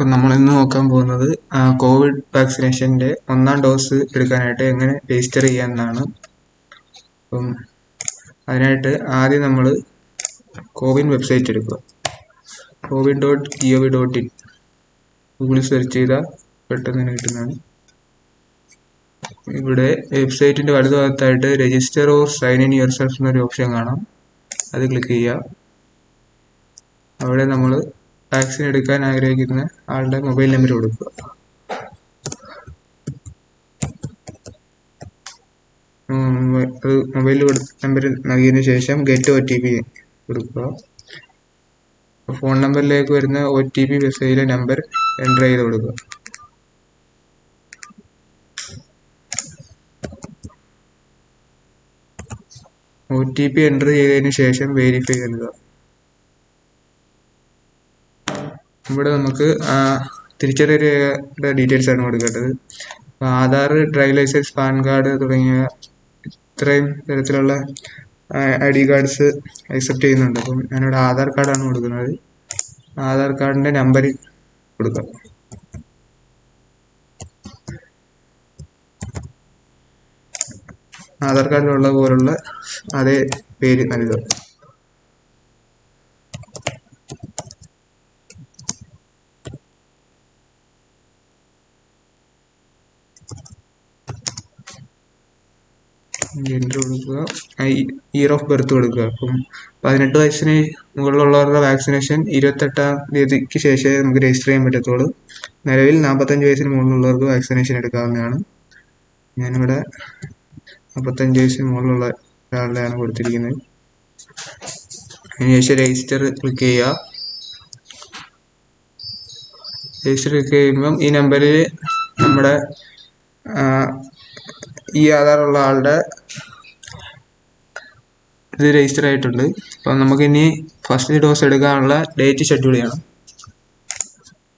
അപ്പം നമ്മൾ ഇന്ന് നോക്കാൻ പോകുന്നത് കോവിഡ് വാക്സിനേഷന്റെ ഒന്നാം ഡോസ് എടുക്കാനായിട്ട് എങ്ങനെ രജിസ്റ്റർ ചെയ്യാമെന്നാണ് അപ്പം അതിനായിട്ട് ആദ്യം നമ്മൾ കോവിൻ വെബ്സൈറ്റ് എടുക്കുക. CoWIN dot G O V dot in. ഗൂഗിളിൽ സെർച്ച് ചെയ്താൽ പെട്ടെന്ന് തന്നെ കിട്ടുന്നതാണ്. ഇവിടെ വെബ്സൈറ്റിന്റെ വലതുഭാഗത്തായിട്ട് register or sign in yourself എന്നൊരു ഓപ്ഷൻ കാണാം. അത് ക്ലിക്ക് ചെയ്യുക. അവിടെ നമ്മൾ വാക്സിൻ എടുക്കാൻ ആഗ്രഹിക്കുന്ന ആളുടെ മൊബൈൽ നമ്പർ കൊടുക്കുക. മൊബൈൽ നമ്പർ നൽകിയതിന് ശേഷം ഗെറ്റ് ഒ ടി പി കൊടുക്കുക. ഫോൺ നമ്പറിലേക്ക് വരുന്ന ഒ ടി പി വെബ്സൈറ്റിലെ നമ്പർ എന്റർ ചെയ്ത് കൊടുക്കുക. ഒ ടി പി എന്റർ ചെയ്തതിന് ശേഷം വെരിഫൈ നൽകുക ഇവിടെ നമുക്ക് തിരിച്ചറിയ തിരിച്ചറിയൽ രേഖയുടെ ഡീറ്റെയിൽസ് ആണ് കൊടുക്കേണ്ടത് Aadhaar drive licence PAN card തുടങ്ങിയ ഇത്രയും തരത്തിലുള്ള ഐ ഡി കാർഡ്സ് അക്സെപ്റ്റ് ചെയ്യുന്നുണ്ട്. അപ്പം ഞാനിവിടെ ആധാർ കാർഡാണ് കൊടുക്കുന്നത്. ആധാർ കാർഡിന്റെ നമ്പർ കൊടുക്കാം. ആധാർ കാർഡിലുള്ള പോലുള്ള അതേ പേര് നൽകുക ജെൻഡർ കൊടുക്കുക. ഇയർ ഓഫ് ബർത്ത് കൊടുക്കുക. അപ്പം പതിനെട്ട് വയസ്സിന് മുകളിലുള്ളവരുടെ വാക്സിനേഷൻ ഇരുപത്തെട്ടാം തീയതിക്ക് ശേഷമേ നമുക്ക് രജിസ്റ്റർ ചെയ്യാൻ പറ്റത്തുള്ളൂ. നിലവിൽ നാൽപ്പത്തഞ്ച് വയസ്സിന് മുകളിലുള്ളവർക്ക് വാക്സിനേഷൻ എടുക്കാവുന്നതാണ്. ഞാനിവിടെ നാൽപ്പത്തഞ്ച് വയസ്സിന് മുകളിലുള്ള ഒരാളുടെയാണ് കൊടുത്തിരിക്കുന്നത്. അതിനുശേഷം രജിസ്റ്റർ ക്ലിക്ക് ചെയ്യുക. രജിസ്റ്റർ ക്ലിക്ക് ചെയ്യുമ്പം ഈ നമ്പറിൽ നമ്മുടെ ഈ ആധാറുള്ള ആളുടെ ഇത് രജിസ്റ്റർ ആയിട്ടുണ്ട്. അപ്പം നമുക്കിനി ഫസ്റ്റ് ഡോസ് എടുക്കാനുള്ള ഡേറ്റ് ഷെഡ്യൂൾ ചെയ്യണം.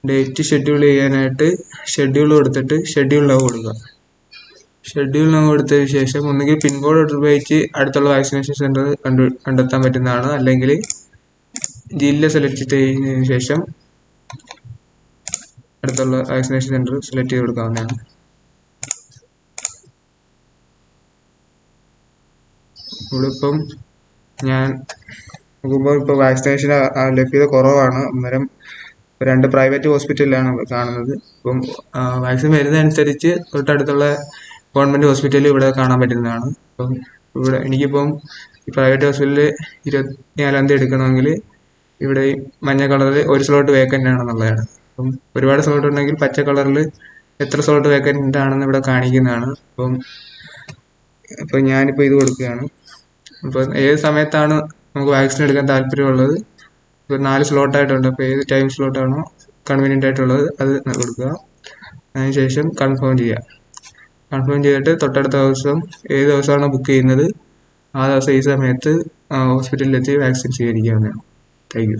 ഡേറ്റ് ഷെഡ്യൂൾ ചെയ്യാനായിട്ട് ഷെഡ്യൂൾ കൊടുത്തിട്ട് ഷെഡ്യൂൾ ലവ് കൊടുക്കുക. ഷെഡ്യൂൾ ലവ് കൊടുത്തതിന് ശേഷം ഒന്നുകിൽ പിൻകോഡ് ഉപയോഗിച്ച് അടുത്തുള്ള വാക്സിനേഷൻ സെന്റർ കണ്ടു കണ്ടെത്താൻ പറ്റുന്നതാണ്. അല്ലെങ്കിൽ ജില്ല സെലക്ട് ചെയ്തതിന് ശേഷം അടുത്തുള്ള വാക്സിനേഷൻ സെന്റർ സെലക്ട് ചെയ്ത് കൊടുക്കാവുന്നതാണ്. ഇവിടെ ഇപ്പം ഞാൻ നോക്കുമ്പോൾ ഇപ്പോൾ വാക്സിനേഷൻ ലഭ്യത കുറവാണ്. അന്നേരം രണ്ട് പ്രൈവറ്റ് ഹോസ്പിറ്റലിലാണ് കാണുന്നത്. ഇപ്പം വാക്സിൻ വരുന്നതനുസരിച്ച് തൊട്ടടുത്തുള്ള ഗവൺമെന്റ് ഹോസ്പിറ്റലിൽ ഇവിടെ കാണാൻ പറ്റുന്നതാണ്. അപ്പം ഇവിടെ എനിക്കിപ്പം പ്രൈവറ്റ് ഹോസ്പിറ്റലിൽ ഇരുപത്തിനാലാം തീയതി എടുക്കണമെങ്കിൽ ഇവിടെ മഞ്ഞ കളറിൽ ഒരു സ്ലോട്ട് വേക്കന്റ് ആണെന്നുള്ളതാണ്. അപ്പം ഒരുപാട് സ്ലോട്ട് ഉണ്ടെങ്കിൽ പച്ച കളറിൽ എത്ര സ്ലോട്ട് വേക്കന്റ് ആണെന്ന് ഇവിടെ കാണിക്കുന്നതാണ്. അപ്പം അപ്പം ഞാനിപ്പോൾ ഇത് കൊടുക്കുകയാണ്. അപ്പോൾ ഏത് സമയത്താണ് നമുക്ക് വാക്സിൻ എടുക്കാൻ താല്പര്യമുള്ളത്? ഇപ്പോൾ നാല് സ്ലോട്ടായിട്ടുണ്ട് അപ്പോൾ ഏത് ടൈം സ്ലോട്ടാണോ കൺവീനിയന്റ് ആയിട്ടുള്ളത് അത് കൊടുക്കുക. അതിനുശേഷം കൺഫേം ചെയ്യുക. കൺഫേം ചെയ്തിട്ട് തൊട്ടടുത്ത ദിവസം ഏത് ദിവസമാണോ ബുക്ക് ചെയ്യുന്നത് ആ ദിവസം ഈ സമയത്ത് ഹോസ്പിറ്റലിലെത്തി വാക്സിൻ സ്വീകരിക്കാവുന്നതാണ് താങ്ക് യു